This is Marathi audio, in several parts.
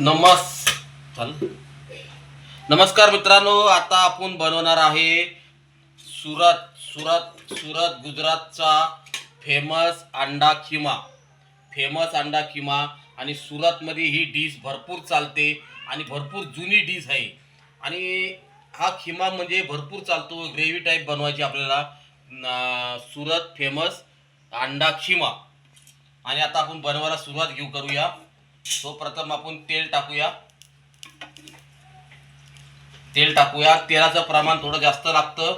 नमस् नमस्कार मित्रांनो आता आपण बनवणार आहे सुरत सुरत सुरत गुजरातचा फेमस अंडा खिमा. फेमस अंडा खिमा आणि सुरतमध्ये ही डिश भरपूर चालते आणि भरपूर जुनी डिश आहे. आणि हा खिमा म्हणजे भरपूर चालतो ग्रेव्ही टाईप बनवायची आपल्याला. सुरत फेमस अंडा खिमा. आणि आता आपण बनवायला सुरुवात घेऊ करूया. तो प्रथम आपण तेल टाकूया. तेल टाकूया. तेलाचं प्रमाण थोडं जास्त लागतं.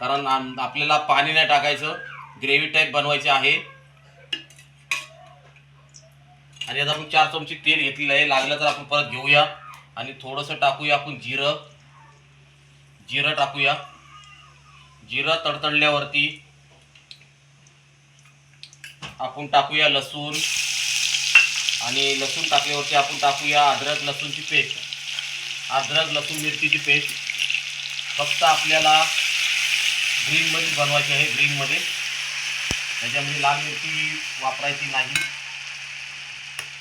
कारण आपल्याला पाणी नाही टाकायचं. ग्रेव्ही टाईप बनवायचे आहे. आणि आता आपण चार चमचे तेल घेतलेलं आहे. लागलं तर आपण परत घेऊया. आणि थोडंसं टाकूया आपण जिरं. जिरं टाकूया. जिरं तडतडल्यावरती आपण टाकूया लसूण. आणि लसूण टाकल्यावरती आपण टाकूया अद्रक लसूणची पेस्ट. अद्रक लसूण मिरचीची पेस्ट. फक्त आपल्याला ग्रीनमध्ये बनवायची आहे ग्रीनमध्ये त्याच्यामध्ये लाल मिरची वापरायची नाही.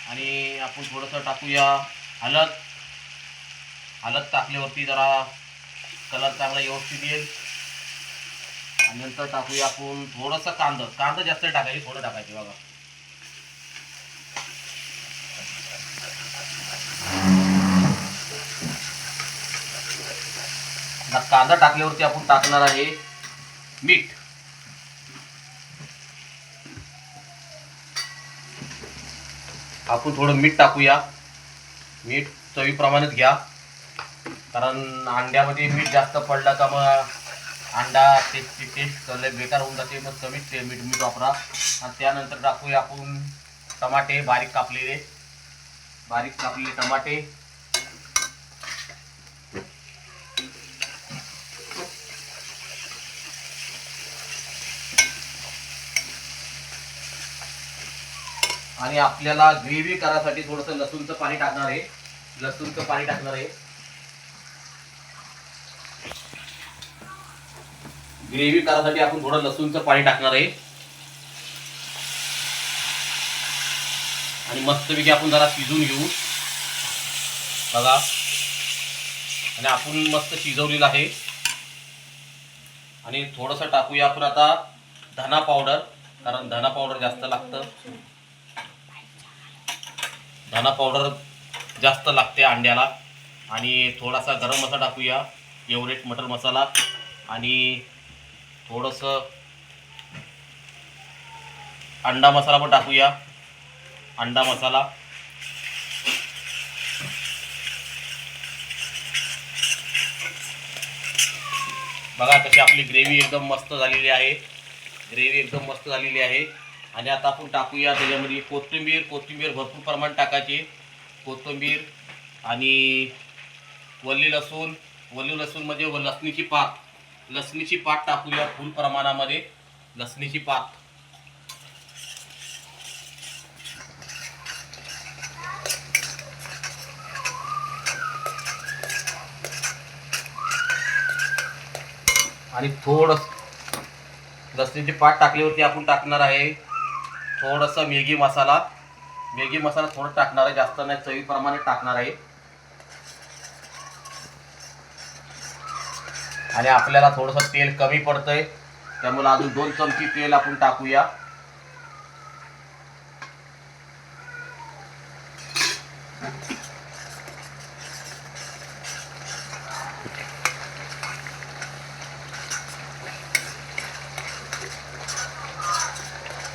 आणि आपण थोडंसं टाकूया हलद हलद टाकल्यावरती जरा कलर चांगला व्यवस्थित येईल. आणि नंतर टाकूया आपण थोडंसं कांदा. कांदा जास्त टाकायचे थोडं टाकायचे बघा. आता कांदा टाकल्यावरती आपण टाकणार आहे मीठ. आपण थोडं मीठ टाकूया. मीठ चवीप्रमाणेच घ्या. कारण अंड्यामध्ये मीठ जास्त पडलं तर मग अंडा टेस्टची टेस्ट लय बेकार होऊन जाते. मग कमीच ते मीठ मीठ वापरा. आणि त्यानंतर टाकूया आपण टमाटे बारीक कापलेले. बारीक कापलेले टमाटे. आणि आपल्याला ग्रेव्ही करायसाठी थोडंसं लसूणचं पाणी टाकणार आहे. लसूणचं पाणी टाकणार आहे. ग्रेव्ही करायसाठी आपण थोडं लसूणचं पाणी टाकणार आहे. आणि मस्तपैकी आपण जरा शिजवून घेऊ. बघा. आणि आपण मस्त शिजवलेलं आहे. आणि थोडंसं टाकूया आपण आता धना पावडर कारण धना पावडर जास्त लागतं. धना पावडर जास्त लागते अंड्याला. आणि थोडासा गरम मसाला टाकूया. एवरेट मटर मसाला. आणि थोडंसं अंडा मसाला पण टाकूया. अंडा मसाला. बघा कशी आपली ग्रेव्ही एकदम मस्त झालेली आहे. ग्रेव्ही एकदम मस्त झालेली आहे. आणि आता आपण टाकूया त्याच्यामध्ये कोथिंबीर कोथिंबीर भरपूर प्रमाणात टाकायची. कोथिंबीर आणि वल्ली लसूण. वल्ली लसूण म्हणजे व- लसणीची पात. लसणीची पात टाकूया फुल प्रमाणामध्ये. लसणीची पात. आणि थोडं लसणीची पात टाकल्यावरती आपण टाकणार आहे. थोडंसं मॅगी मसाला. मॅगी मसाला थोडं टाकणार आहे जास्त नाही चवीप्रमाणे टाकणार आहे. आणि आपल्याला थोडंसं तेल कमी पडतंय. त्यामुळे अजून दोन चमची तेल आपण टाकूया.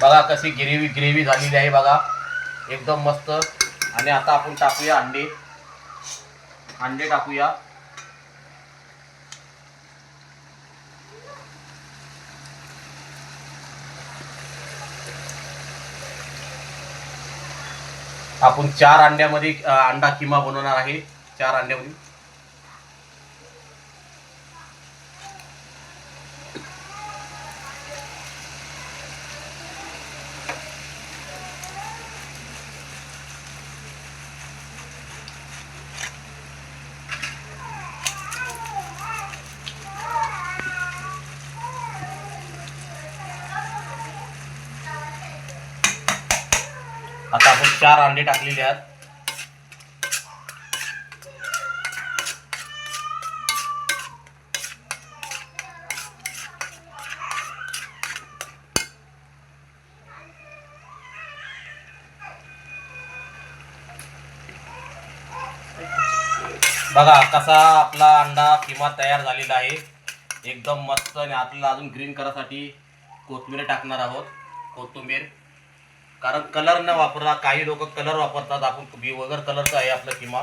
बघा कशी ग्रेव्ही ग्रेव्ही झालेली आहे बघा. एकदम मस्त. आणि आता आपण टाकूया अंडे. अंडे टाकूया. आपण चार अंड्यामध्ये अंडा किमा बनवणार आहे. चार अंड्यामध्ये. चार अंडे टाकलेले आहेत. बघा कसा आपला अंडा किंवा तयार झालेला आहे. एकदम मस्त आणि आतला अजून ग्रीन करासाठी कोथिंबीर टाकणार आहोत. कोथिंबीर. कारण कलर न वापरता काही लोक कलर वापरतात. आपण बी वगैरे कलरचं आहे आपलं किमा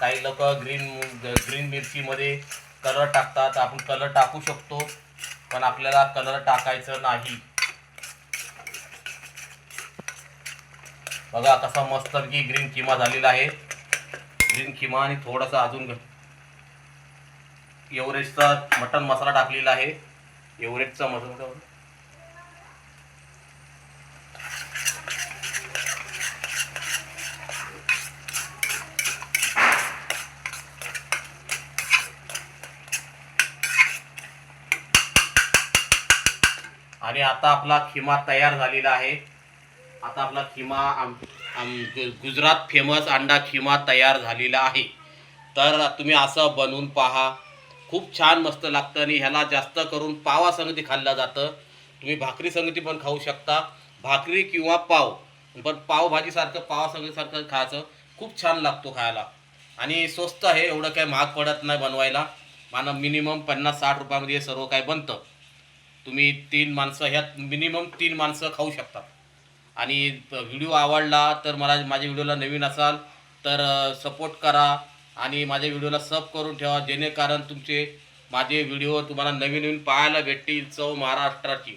काही लोक ग्रीन ग्रीन मिरचीमध्ये कलर टाकतात. आपण कलर टाकू शकतो पण आपल्याला कलर टाकायचं नाही. बघा कसा मस्तपैकी ग्रीन किमा झालेला आहे. ग्रीन किमा आणि थोडासा अजून एवरेजचा मटन मसाला टाकलेला आहे. एवरेजचा मसाला आणि आता आपला खिमा तयार झालेला आहे. आता आपला खिमा आम आम गुजरात फेमस अंडा खिमा तयार झालेला आहे. तर तुम्ही असं बनवून पहा. खूप छान मस्त लागतं आणि ह्याला जास्त करून पावा संगती खाल्लं जातं. तुम्ही भाकरी संगती पण खाऊ शकता. भाकरी किंवा पाव. पण पावभाजीसारखं पावासंगतीसारखं खायचं खूप छान लागतो खायला. आणि स्वस्त आहे एवढं काही महाग पडत नाही बनवायला. मला मिनिमम पन्नास साठ रुपयामध्ये हे सर्व काय बनतं. तुम्ही तीन माणसं ह्यात मिनिमम तीन माणसं खाऊ शकतात. आणि व्हिडिओ आवडला तर मला माझ्या व्हिडिओला नवीन असाल तर सपोर्ट करा आणि माझ्या व्हिडिओला सब करून ठेवा जेणेकरून तुमचे माझे व्हिडिओ तुम्हाला नवीन नवीन पाहायला भेटतील. चव महाराष्ट्राची.